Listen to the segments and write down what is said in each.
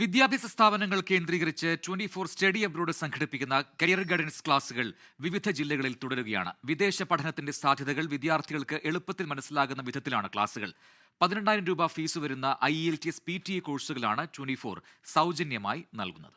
വിദ്യാഭ്യാസ സ്ഥാപനങ്ങൾ കേന്ദ്രീകരിച്ച് ട്വന്റി ഫോർ സ്റ്റഡി അബ്രോഡ് സംഘടിപ്പിക്കുന്ന കരിയർ ഗൈഡൻസ് ക്ലാസുകൾ വിവിധ ജില്ലകളിൽ തുടരുകയാണ്. വിദേശ പഠനത്തിന്റെ സാധ്യതകൾ വിദ്യാർത്ഥികൾക്ക് എളുപ്പത്തിൽ മനസ്സിലാകുന്ന വിധത്തിലാണ് ക്ലാസുകൾ. പതിനെണ്ണായിരം രൂപ ഫീസ് വരുന്ന I L T S P T A കോഴ്സുകളാണ് ട്വന്റി ഫോർ സൗജന്യമായി നൽകുന്നത്.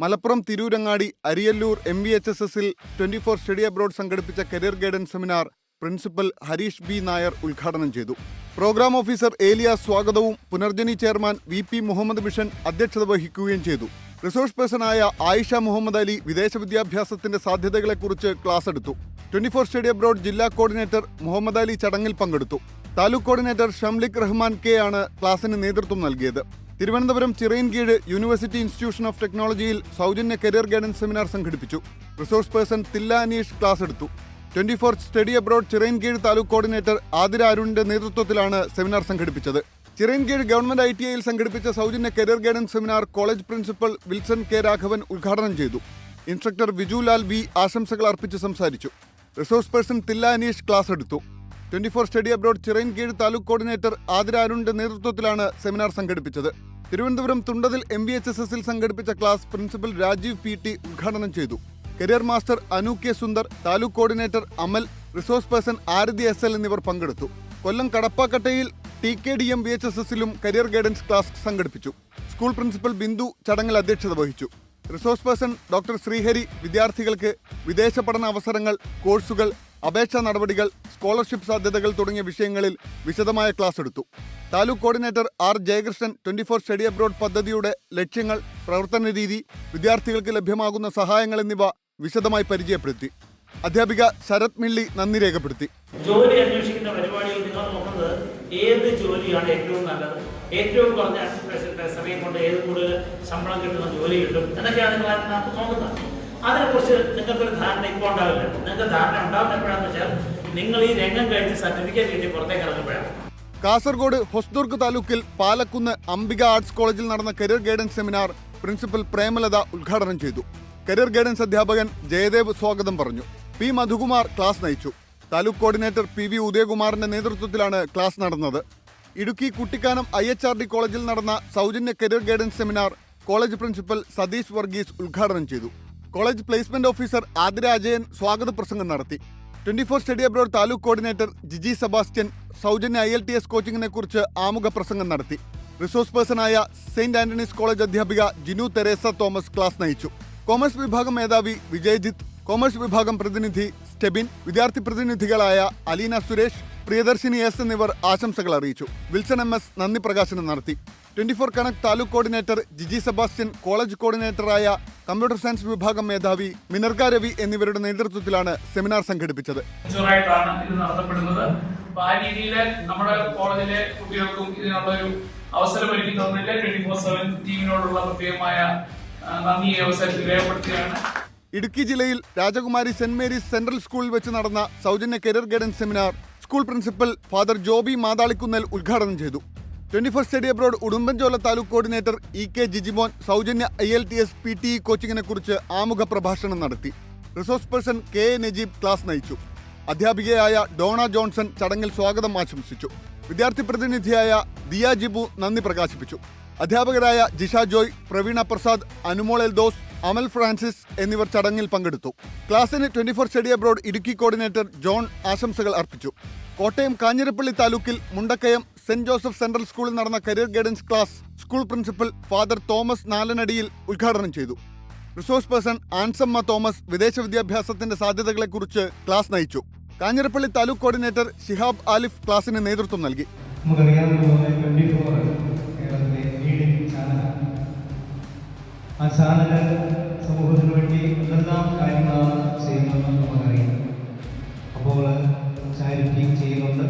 Malappuram Tirurangadi Ariyallur M V H S എസിൽ ട്വന്റി ഫോർ സ്റ്റഡി അബ്രോഡ് സംഘടിപ്പിച്ച career guidance seminar principal Harish B Nair ഉദ്ഘാടനം ചെയ്തു. പ്രോഗ്രാം ഓഫീസർ ഏലിയ സ്വാഗതവും Punarjani chairman V P Muhammad Mishan അധ്യക്ഷത വഹിക്കുകയും ചെയ്തു. റിസോഴ്സ് പേഴ്സണായ ആയിഷ മുഹമ്മദ് അലി വിദേശ വിദ്യാഭ്യാസത്തിന്റെ സാധ്യതകളെക്കുറിച്ച് ക്ലാസ് എടുത്തു. ട്വന്റി ഫോർ സ്റ്റഡി അബ്രോഡ് ജില്ലാ കോർഡിനേറ്റർ മുഹമ്മദ് അലി ചടങ്ങിൽ പങ്കെടുത്തു. താലൂക്ക് കോർഡിനേറ്റർ ഷംലിഖ് റഹ്മാൻ കെ ആണ് ക്ലാസിന് നേതൃത്വം നൽകിയത്. Thiruvananthapuram Chirayinkeezh university institution of ടെക്നോളജിയിൽ സൗജന്യ കരിയർ ഗൈഡൻസ് സെമിനാർ സംഘടിപ്പിച്ചു. Resource person Thilla Aneesh class എടുത്തു. Twenty four study abroad Chirayinkeezh taluk coordinator Athira അരുണിന്റെ നേതൃത്വത്തിലാണ് സെമിനാർ സംഘടിപ്പിച്ചത്. ചിറയൻകീഴ് ഗവൺമെന്റ് ഐ ടി ഐയിൽ സംഘടിപ്പിച്ച സൗജന്യ career guidance seminar college principal Wilson K Raghavan ഉദ്ഘാടനം ചെയ്തു. ഇൻസ്ട്രക്ടർ വിജുലാൽ വി ആശംസകൾ അർപ്പിച്ച് സംസാരിച്ചു. Resource person Thilla Aneesh class എടുത്തു. Twenty four study abroad Chirayinkeezh taluk coordinator Athira അരുണിന്റെ നേതൃത്വത്തിലാണ് സെമിനാർ സംഘടിപ്പിച്ചത്. Thiruvananthapuram Thundathil M V H S എസിൽ സംഘടിപ്പിച്ച class principal Rajeev P T ഉദ്ഘാടനം ചെയ്തു. Career master Anu K Sundar taluk coordinator Amal resource person Arathi S L എന്നിവർ പങ്കെടുത്തു. കൊല്ലം കടപ്പാക്കട്ടയിൽ T K D M V H S എസിലും career guidance class സംഘടിപ്പിച്ചു. School principal Bindu ചടങ്ങിൽ അധ്യക്ഷത വഹിച്ചു. റിസോഴ്സ് പേഴ്സൺ ഡോക്ടർ ശ്രീഹരി വിദ്യാർത്ഥികൾക്ക് വിദേശ പഠന അവസരങ്ങൾ കോഴ്സുകൾ അപേക്ഷാ നടപടികൾ സ്കോളർഷിപ്പ് സാധ്യതകൾ തുടങ്ങിയ വിഷയങ്ങളിൽ വിശദമായ ക്ലാസ് എടുത്തു. Taluk coordinator R Jayakrishnan twenty four study abroad പദ്ധതിയുടെ ലക്ഷ്യങ്ങൾ പ്രവർത്തന രീതി വിദ്യാർത്ഥികൾക്ക് ലഭ്യമാകുന്ന സഹായങ്ങൾ എന്നിവ വിശദമായി പരിചയപ്പെടുത്തി. അധ്യാപിക ശരത് മിള്ളി നന്ദി രേഖപ്പെടുത്തി. ജോലി അന്വേഷിക്കുന്ന പരിപാടിയിൽ നിങ്ങൾ നോക്കുന്നത് ഏത് ജോലിയാണ് ഏറ്റവും നല്ലത്? ഏറ്റവും കുറഞ്ഞ സമയം കൊണ്ട് ഏത് കൂടുതൽ ശമ്പളം കിട്ടുന്ന ജോലി കിട്ടും? എന്നൊക്കെയാണ് നിങ്ങൾ അതിനകത്ത് നോക്കുന്നത്. അതിനെക്കുറിച്ച് നിങ്ങൾക്കൊരു ധാരണ ഇപ്പോൾ ഉണ്ടാവില്ല. നിങ്ങൾക്ക് ധാരണ ഉണ്ടാവുന്ന എപ്പോഴാണെന്ന് വെച്ചാൽ നിങ്ങൾ ഈ രംഗം കഴിഞ്ഞ് സർട്ടിഫിക്കറ്റ് കിട്ടി പുറത്തേക്ക് ഇറങ്ങുമ്പോഴാണ്. കാസർഗോഡ് ഹൊസ്ദുർഗ് താലൂക്കിൽ പാലക്കുന്ന് അംബിക ആർട്സ് കോളേജിൽ നടന്ന career guidance seminar principal Premalatha ഉദ്ഘാടനം ചെയ്തു. കരിയർ ഗൈഡൻസ് അധ്യാപകൻ ജയദേവ് സ്വാഗതം പറഞ്ഞു. പി മധുകുമാർ ക്ലാസ് നയിച്ചു. താലൂക്ക് കോർഡിനേറ്റർ പി വി ഉദയകുമാറിന്റെ നേതൃത്വത്തിലാണ് ക്ലാസ് നടന്നത്. Idukki Kuttikkanam I H R D കോളേജിൽ നടന്ന സൗജന്യ career guidance seminar college principal Satheesh Varghese ഉദ്ഘാടനം ചെയ്തു. College placement officer Athira Ajayan സ്വാഗത പ്രസംഗം നടത്തി. Twenty four study abroad taluk coordinator Jiji Sebastian സൗജന്യ ഐ എൽ ടി എസ് കോച്ചിങ്ങിനെ കുറിച്ച് ആമുഖ പ്രസംഗം നടത്തി. റിസോഴ്സ് പേഴ്സണായ സെയിന്റ് ആന്റണീസ് കോളേജ് അധ്യാപിക ജിനു തെരേസ തോമസ് ക്ലാസ് നയിച്ചു. കോമേഴ്സ് വിഭാഗം മേധാവി വിജയ്ജിത്ത് കോമേഴ്സ് വിഭാഗം പ്രതിനിധി സ്റ്റെബിൻ വിദ്യാർത്ഥി പ്രതിനിധികളായ അലീന സുരേഷ് പ്രിയദർശിനി എസ് എന്നിവർ ആശംസകൾ അറിയിച്ചു. വിൽസൺ എം എസ് നന്ദി പ്രകാശനം നടത്തി. Twenty four connect taluk coordinator Jiji Sebastian college കോർഡിനേറ്ററായ computer science വിഭാഗം മേധാവി മിനർഗ രവി എന്നിവരുടെ നേതൃത്വത്തിലാണ് സെമിനാർ സംഘടിപ്പിച്ചത്. ഇത് നടത്തപ്പെടുന്നത്. നമ്മുടെ കോളേജിലെ കുട്ടികൾക്കും ഒരു അവസരം ഒരുക്കി തന്നില്ല ട്വന്റി ഫോർ സെവൻ ടീമിനോടുള്ള പ്രത്യേകമായ ഇടുക്കി ജില്ലയിൽ രാജകുമാരി സെന്റ് മേരീസ് സെൻട്രൽ സ്കൂളിൽ വെച്ച് നടന്ന സൗജന്യ career guidance seminar school principal father Joby Mathalikkunnel ഉദ്ഘാടനം ചെയ്തു. Twenty first study abroad Udumbanchola taluk coordinator E K Jijimon സൗജന്യ I L T S P T E കോച്ചിങ്ങിനെ കുറിച്ച് ആമുഖ പ്രഭാഷണം നടത്തി. Resource person K A Najeeb class നയിച്ചു. അധ്യാപികയായ Donna Johnson ചടങ്ങിൽ സ്വാഗതം ആശംസിച്ചു. വിദ്യാർത്ഥി പ്രതിനിധിയായ ദിയ ജിബു നന്ദി പ്രകാശിപ്പിച്ചു. അധ്യാപകരായ ജിഷ ജോയ് പ്രവീണ പ്രസാദ് അനുമോൾ എൽദോസ് അമൽ ഫ്രാൻസിസ് എന്നിവർ ചടങ്ങിൽ പങ്കെടുത്തു. ക്ലാസ്സിന് twenty four study abroad Idukki coordinator John ആശംസകൾ അർപ്പിച്ചു. കോട്ടയം കാഞ്ഞിരപ്പള്ളി താലൂക്കിൽ മുണ്ടക്കയം സെന്റ് ജോസഫ് സെൻട്രൽ സ്കൂളിൽ നടന്ന career guidance class school principal father Thomas നാലനടിയിൽ ഉദ്ഘാടനം ചെയ്തു. റിസോഴ്സ് പേഴ്സൺ ആൻസമ്മ തോമസ് വിദേശ വിദ്യാഭ്യാസത്തിന്റെ സാധ്യതകളെക്കുറിച്ച് ക്ലാസ് നയിച്ചു. കാഞ്ഞിരപ്പള്ളി താലൂക്ക് കോർഡിനേറ്റർ ഷിഹാബ് ആലിഫ് ക്ലാസിന് നേതൃത്വം നൽകി. ആ സാധന സമൂഹത്തിന് വേണ്ടി എന്തെല്ലാം കാര്യങ്ങളാണ് ചെയ്യുന്നതെന്ന് നമുക്കറിയാം. അപ്പോൾ ചെയ്യുന്നുണ്ട്.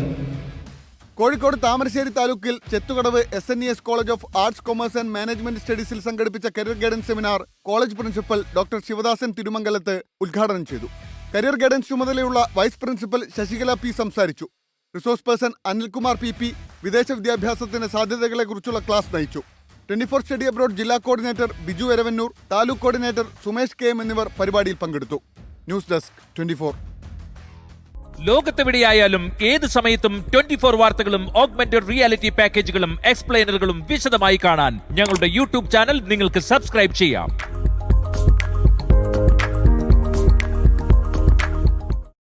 കോഴിക്കോട് താമരശ്ശേരി താലൂക്കിൽ Chethukadavu S N E S college of arts commerce and management സ്റ്റഡീസിൽ സംഘടിപ്പിച്ച career guidance seminar college principal doctor Sivadasan Thirumangalath ഉദ്ഘാടനം ചെയ്തു. കരിയർ ഗൈഡൻസ് ചുമതലയുള്ള വൈസ് പ്രിൻസിപ്പൽ ശശികല പി സംസാരിച്ചു. Resource person Anilkumar P P വിദേശ വിദ്യാഭ്യാസത്തിന്റെ സാധ്യതകളെക്കുറിച്ചുള്ള ക്ലാസ് നയിച്ചു. ട്വന്റി ഫോർ സ്റ്റഡി അബ്രോഡ് ജില്ലാ coordinator Biju Eravannur taluk coordinator Sumesh K M എന്നിവർ പരിപാടിയിൽ പങ്കെടുത്തു. ന്യൂസ് ഡെസ്ക് ട്വന്റി ഫോർ ലോകത്തെവിടെയായാലും ഏത് സമയത്തും ട്വന്റി ഫോർ വാർത്തകളും ഓഗ്മെന്റഡ് റിയാലിറ്റി പാക്കേജുകളും എക്സ്പ്ലെയിനറുകളും വിശദമായി കാണാൻ ഞങ്ങളുടെ യൂട്യൂബ് ചാനൽ നിങ്ങൾക്ക് സബ്സ്ക്രൈബ് ചെയ്യാം.